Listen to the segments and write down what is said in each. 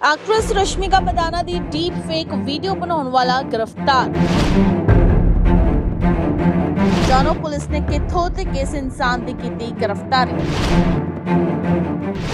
Actress Rashmika Mandanna ਦੀ deep fake video ਬਣਾਉਣ ਵਾਲਾ ਗ੍ਰਿਫਤਾਰ। ਜਾਨੋ ਪੁਲਿਸ ਨੇ ਕਿੱਥੋਂ ਤੇ ਕਿਸ ਇਨਸਾਨ ਦੀ ਕੀਤੀ ਗ੍ਰਿਫਤਾਰੀ?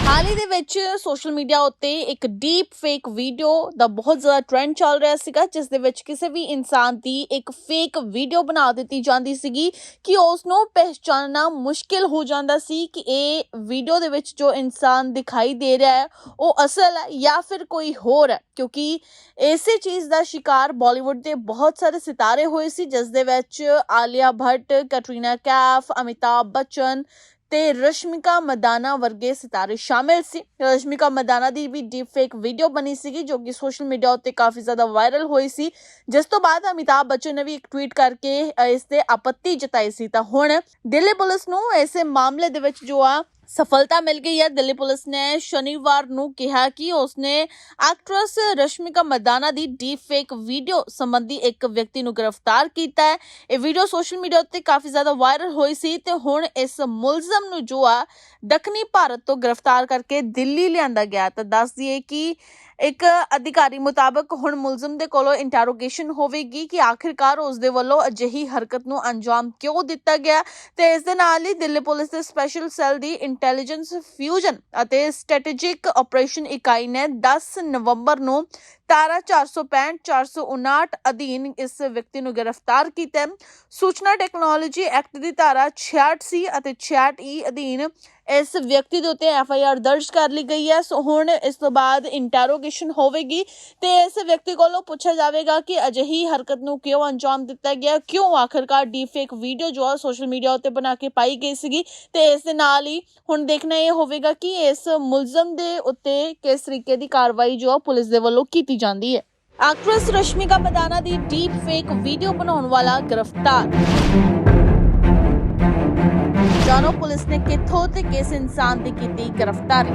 ਹਾਲ ਹੀ ਦੇ ਵਿੱਚ ਸੋਸ਼ਲ ਮੀਡੀਆ ਉੱਤੇ ਇੱਕ ਡੀਪ ਫੇਕ ਵੀਡੀਓ ਦਾ ਬਹੁਤ ਜ਼ਿਆਦਾ ਟ੍ਰੈਂਡ ਚੱਲ ਰਿਹਾ ਸੀਗਾ, ਜਿਸ ਦੇ ਵਿੱਚ ਕਿਸੇ ਵੀ ਇਨਸਾਨ ਦੀ ਇੱਕ ਫੇਕ ਵੀਡੀਓ ਬਣਾ ਦਿੱਤੀ ਜਾਂਦੀ ਸੀਗੀ ਕਿ ਉਸ ਨੂੰ ਪਹਿਚਾਨਣਾ ਮੁਸ਼ਕਿਲ ਹੋ ਜਾਂਦਾ ਸੀ ਕਿ ਇਹ ਵੀਡੀਓ ਦੇ ਵਿੱਚ ਜੋ ਇਨਸਾਨ ਦਿਖਾਈ ਦੇ ਰਿਹਾ ਹੈ, ਉਹ ਅਸਲ ਹੈ ਜਾਂ ਫਿਰ ਕੋਈ ਹੋਰ ਹੈ। ਕਿਉਂਕਿ ਇਸੇ ਚੀਜ਼ ਦਾ ਸ਼ਿਕਾਰ ਬਾਲੀਵੁੱਡ ਦੇ ਬਹੁਤ ਸਾਰੇ ਸਿਤਾਰੇ ਹੋਏ ਸੀ, ਜਿਸ ਦੇ ਵਿੱਚ ਆਲੀਆ ਭੱਟ, ਕੈਟਰੀਨਾ ਕੈਫ, ਅਮਿਤਾਭ ਬੱਚਨ ਤੇ ਰਸ਼ਮਿਕਾ ਮਦਾਨਾ ਵਰਗੇ ਸਿਤਾਰੇ ਸ਼ਾਮਿਲ ਸੀ। ਰਸ਼ਮਿਕਾ ਮਦਾਨਾ ਦੀ ਵੀ ਡੀਪ ਫੇਕ ਵੀਡੀਓ ਬਣੀ ਸੀਗੀ ਜੋ ਕਿ ਸੋਸ਼ਲ ਮੀਡੀਆ ਉੱਤੇ ਕਾਫੀ ਜ਼ਿਆਦਾ ਵਾਇਰਲ ਹੋਈ ਸੀ। ਜਿਸ ਤੋਂ ਬਾਅਦ ਅਮਿਤਾਭ ਬੱਚਨ ਨੇ ਵੀ ਇੱਕ ਟਵੀਟ ਕਰਕੇ ਅ, ਇਸ ਤੇ ਆਪੱਤੀ ਜਤਾਈ ਸੀ। ਤਾਂ ਹੁਣ ਦਿੱਲੀ ਪੁਲਿਸ ਨੂੰ ਇਸੇ ਮਾਮਲੇ ਦੇ ਵਿੱਚ ਜੋ ਆ ਸਫਲਤਾ ਮਿਲ ਗਈ ਹੈ। ਦਿੱਲੀ ਪੁਲਿਸ ਨੇ ਸ਼ਨੀਵਾਰ ਨੂੰ ਕਿਹਾ ਕਿ ਉਸਨੇ ਐਕਟਰੈਸ ਰਸ਼ਮਿਕਾ ਮਦਾਨਾ ਦੀ ਡੀਪ ਫੇਕ ਵੀਡੀਓ ਸੰਬੰਧੀ ਇੱਕ ਵਿਅਕਤੀ ਨੂੰ ਗ੍ਰਿਫਤਾਰ ਕੀਤਾ ਹੈ। ਇਹ ਵੀਡੀਓ ਸੋਸ਼ਲ ਮੀਡੀਆ ਉੱਤੇ ਕਾਫੀ ਜ਼ਿਆਦਾ ਵਾਇਰਲ ਹੋਈ ਸੀ ਤੇ ਹੁਣ ਇਸ ਮੁਲਜ਼ਮ ਨੂੰ ਜੋ ਆ, ਦੱਖਣੀ ਭਾਰਤ ਤੋਂ ਗ੍ਰਿਫਤਾਰ ਕਰਕੇ ਦਿੱਲੀ ਲਿਆਂਦਾ ਗਿਆ ਤਾਂ ਦੱਸ ਦਈਏ ਕਿ ਇੱਕ ਅਧਿਕਾਰੀ ਮੁਤਾਬਕ ਹੁਣ ਮੁਲਜ਼ਮ ਦੇ ਕੋਲੋਂ ਇੰਟਰੋਗੇਸ਼ਨ ਹੋਵੇਗੀ ਕਿ ਆਖਿਰਕਾਰ ਉਸ ਦੇ ਵੱਲੋਂ ਅਜਿਹੀ ਹਰਕਤ ਨੂੰ ਅੰਜਾਮ ਕਿਉਂ ਦਿੱਤਾ ਗਿਆ ਤੇ ਇਸ ਦੇ ਨਾਲ ਹੀ ਦਿੱਲੀ ਪੁਲਿਸ ਦੇ ਸਪੈਸ਼ਲ ਸੈੱਲ ਦੀ ਇੰਟੈਲੀਜੈਂਸ ਫਿਊਜ਼ਨ ਅਤੇ ਸਟ੍ਰੈਟੇਜਿਕ ਆਪਰੇਸ਼ਨ ਇਕਾਈ ਨੇ 10 ਨਵੰਬਰ ਨੂੰ ਤਾਰਾ 465 459 ਅਧੀਨ ਇਸ ਵਿਅਕਤੀ ਨੂੰ ਗ੍ਰਿਫਤਾਰ ਕੀਤਾ ਹੈ। ਸੂਚਨਾ ਟੈਕਨੋਲੋਜੀ ਐਕਟ ਦੀ ਧਾਰਾ 66 ਸੀ ਅਤੇ 66 ਈ ਅਧੀਨ ਇਸ ਵਿਅਕਤੀ ਦੇ ਉੱਤੇ ਐਫ ਆਈ ਆਰ ਦਰਜ ਕਰ ਲਈ ਗਈ ਹੈ। ਸੋ ਹੁਣ ਇਸ ਤੋਂ ਬਾਅਦ ਇੰਟਰੋਗੇਸ਼ਨ ਹੋਵੇਗੀ ਤੇ ਇਸ ਵਿਅਕਤੀ ਕੋਲੋਂ ਪੁੱਛਿਆ ਜਾਵੇਗਾ ਕਿ ਅਜਿਹੀ ਹਰਕਤ ਨੂੰ ਕਿਉਂ ਅੰਜਾਮ ਦਿੱਤਾ ਗਿਆ, ਕਿਉਂ ਆਖਰਕਾਰ ਡੀਪ ਫੇਕ ਵੀਡੀਓ ਜੋ ਆ ਸੋਸ਼ਲ ਮੀਡੀਆ ਉੱਤੇ ਬਣਾ ਕੇ ਪਾਈ ਗਈ ਸੀਗੀ ਤੇ ਇਸ ਦੇ ਨਾਲ ਹੀ ਹੁਣ ਦੇਖਣਾ ਇਹ ਹੋਵੇਗਾ ਕਿ ਇਸ ਮੁਲਜ਼ਮ ਦੇ ਉੱਤੇ ਕਿਸ ਤਰੀਕੇ ਦੀ ਕਾਰਵਾਈ ਜੋ ਆ ਪੁਲਿਸ ਦੇ ਵੱਲੋਂ ਕੀਤੀ ਜਾਂਦੀ ਹੈ। ਐਕਟਰੈਸ ਰਸ਼ਮਿਕਾ ਮਦਾਨਾ ਦੀ ਡੀਪ ਫੇਕ ਵੀਡੀਓ ਬਣਾਉਣ ਵਾਲਾ ਗ੍ਰਿਫਤਾਰ। ਜਾਨੋ ਪੁਲਿਸ ਨੇ ਕਿੱਥੋਂ ਤੇ ਕਿਸ ਇਨਸਾਨ ਦੀ ਕੀਤੀ ਗ੍ਰਿਫਤਾਰੀ।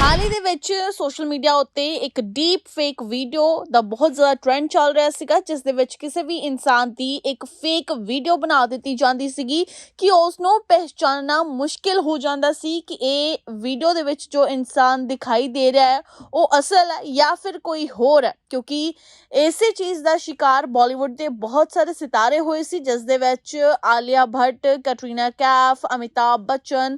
ਹਾਲ ਹੀ ਦੇ ਵਿੱਚ ਸੋਸ਼ਲ ਮੀਡੀਆ ਉੱਤੇ ਇੱਕ ਡੀਪ ਫੇਕ ਵੀਡੀਓ ਦਾ ਬਹੁਤ ਜ਼ਿਆਦਾ ਟ੍ਰੈਂਡ ਚੱਲ ਰਿਹਾ ਸੀਗਾ, ਜਿਸ ਦੇ ਵਿੱਚ ਕਿਸੇ ਵੀ ਇਨਸਾਨ ਦੀ ਇੱਕ ਫੇਕ ਵੀਡੀਓ ਬਣਾ ਦਿੱਤੀ ਜਾਂਦੀ ਸੀਗੀ ਕਿ ਉਸ ਨੂੰ ਪਹਿਚਾਨਣਾ ਮੁਸ਼ਕਿਲ ਹੋ ਜਾਂਦਾ ਸੀ ਕਿ ਇਹ ਵੀਡੀਓ ਦੇ ਵਿੱਚ ਜੋ ਇਨਸਾਨ ਦਿਖਾਈ ਦੇ ਰਿਹਾ ਹੈ, ਉਹ ਅਸਲ ਹੈ ਜਾਂ ਫਿਰ ਕੋਈ ਹੋਰ ਹੈ। ਕਿਉਂਕਿ ਇਸੇ ਚੀਜ਼ ਦਾ ਸ਼ਿਕਾਰ ਬਾਲੀਵੁੱਡ ਦੇ ਬਹੁਤ ਸਾਰੇ ਸਿਤਾਰੇ ਹੋਏ ਸੀ, ਜਿਸ ਦੇ ਵਿੱਚ ਆਲੀਆ ਭੱਟ, ਕੈਟਰੀਨਾ ਕੈਫ, ਅਮਿਤਾਭ ਬੱਚਨ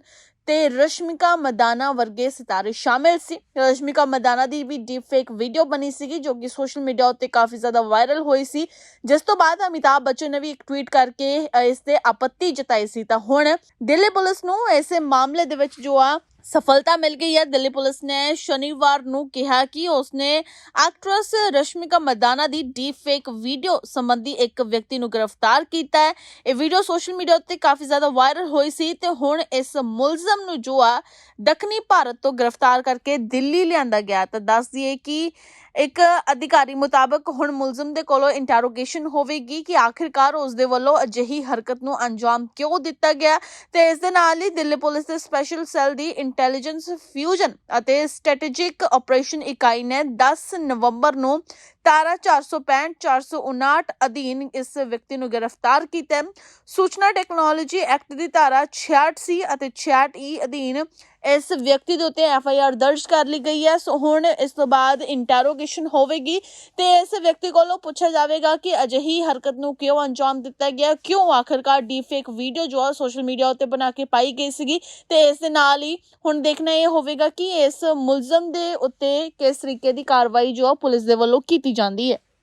ਤੇ ਰਸ਼ਮਿਕਾ ਮਦਾਨਾ ਵਰਗੇ ਸਿਤਾਰੇ ਸ਼ਾਮਿਲ ਸੀ। ਰਸ਼ਮਿਕਾ ਮਦਾਨਾ ਦੀ ਵੀ ਡੀਪ ਫੇਕ ਵੀਡੀਓ ਬਣੀ ਸੀਗੀ ਜੋ ਕਿ ਸੋਸ਼ਲ ਮੀਡੀਆ ਉੱਤੇ ਕਾਫੀ ਜ਼ਿਆਦਾ ਵਾਇਰਲ ਹੋਈ ਸੀ। ਜਿਸ ਤੋਂ ਬਾਅਦ ਅਮਿਤਾਭ ਬੱਚਨ ਨੇ ਵੀ ਇੱਕ ਟਵੀਟ ਕਰਕੇ ਅ, ਇਸ ਤੇ ਆਪੱਤੀ ਜਤਾਈ ਸੀ। ਤਾਂ ਹੁਣ ਦਿੱਲੀ ਪੁਲਿਸ ਨੂੰ ਇਸੇ ਮਾਮਲੇ ਦੇ ਵਿੱਚ ਜੋ ਆ ਸਫਲਤਾ ਮਿਲ ਗਈ ਹੈ। ਦਿੱਲੀ ਪੁਲਿਸ ਨੇ ਸ਼ਨੀਵਾਰ ਨੂੰ ਕਿਹਾ ਕਿ ਉਸਨੇ ਐਕਟਰੈਸ ਰਸ਼ਮਿਕਾ ਮਦਾਨਾ ਦੀ ਡੀਪ ਫੇਕ ਵੀਡੀਓ ਸੰਬੰਧੀ ਇੱਕ ਵਿਅਕਤੀ ਨੂੰ ਗ੍ਰਿਫਤਾਰ ਕੀਤਾ ਹੈ। ਇਹ ਵੀਡੀਓ ਸੋਸ਼ਲ ਮੀਡੀਆ ਉੱਤੇ ਕਾਫੀ ਜ਼ਿਆਦਾ ਵਾਇਰਲ ਹੋਈ ਸੀ ਤੇ ਹੁਣ ਇਸ ਮੁਲਜ਼ਮ ਨੂੰ ਜੋ ਆ, ਦੱਖਣੀ ਭਾਰਤ ਤੋਂ ਗ੍ਰਿਫਤਾਰ ਕਰਕੇ ਦਿੱਲੀ ਲਿਆਂਦਾ ਗਿਆ ਤਾਂ ਦੱਸ ਦਈਏ ਕਿ ਇੱਕ ਅਧਿਕਾਰੀ ਮੁਤਾਬਕ ਹੁਣ ਮੁਲਜ਼ਮ ਦੇ ਕੋਲੋਂ ਇੰਟਰੋਗੇਸ਼ਨ ਹੋਵੇਗੀ ਕਿ ਆਖਿਰਕਾਰ ਉਸ ਦੇ ਵੱਲੋਂ ਅਜਿਹੀ ਹਰਕਤ ਨੂੰ ਅੰਜਾਮ ਕਿਉਂ ਦਿੱਤਾ ਗਿਆ ਤੇ ਇਸ ਦੇ ਨਾਲ ਹੀ ਦਿੱਲੀ ਪੁਲਿਸ ਦੇ ਸਪੈਸ਼ਲ ਸੈੱਲ ਦੀ ਇੰਟੈਲੀਜੈਂਸ ਫਿਊਜ਼ਨ ਅਤੇ ਸਟ੍ਰੈਟੇਜਿਕ ਆਪਰੇਸ਼ਨ ਇਕਾਈ ਨੇ 10 ਨਵੰਬਰ ਨੂੰ ਤਾਰਾ 465 459 ਅਧੀਨ ਇਸ ਵਿਅਕਤੀ ਨੂੰ ਗ੍ਰਿਫਤਾਰ ਕੀਤਾ ਸੂਚਨਾ ਟੈਕਨੋਲੋਜੀ ਐਕਟ ਦੀ ਧਾਰਾ 66 ਸੀ ਅਤੇ 66 ਈ ਅਧੀਨ ਇਸ ਵਿਅਕਤੀ ਦੇ ਉੱਤੇ ਐਫ ਆਈ ਆਰ ਦਰਜ ਕਰ ਲਈ ਗਈ ਹੈ। ਸੋ ਹੁਣ ਇਸ ਤੋਂ ਬਾਅਦ ਇੰਟਰੋਗੇਸ਼ਨ ਹੋਵੇਗੀ ਤੇ ਇਸ ਵਿਅਕਤੀ ਕੋਲੋਂ ਪੁੱਛਿਆ ਜਾਵੇਗਾ ਕਿ ਅਜਿਹੀ ਹਰਕਤ ਨੂੰ ਕਿਉਂ ਅੰਜਾਮ ਦਿੱਤਾ ਗਿਆ, ਕਿਉਂ ਆਖਰਕਾਰ ਡੀਪ ਫੇਕ ਵੀਡੀਓ ਜੋ ਆ ਸੋਸ਼ਲ ਮੀਡੀਆ ਉੱਤੇ ਬਣਾ ਕੇ ਪਾਈ ਗਈ ਸੀਗੀ ਤੇ ਇਸ ਦੇ ਨਾਲ ਹੀ ਹੁਣ ਦੇਖਣਾ ਇਹ ਹੋਵੇਗਾ ਕਿ ਇਸ ਮੁਲਜ਼ਮ ਦੇ ਉੱਤੇ ਕਿਸ ਤਰੀਕੇ ਦੀ ਕਾਰਵਾਈ ਜੋ ਆ ਪੁਲਿਸ ਦੇ ਵੱਲੋਂ ਕੀਤੀ ਜਾਂਦੀ ਹੈ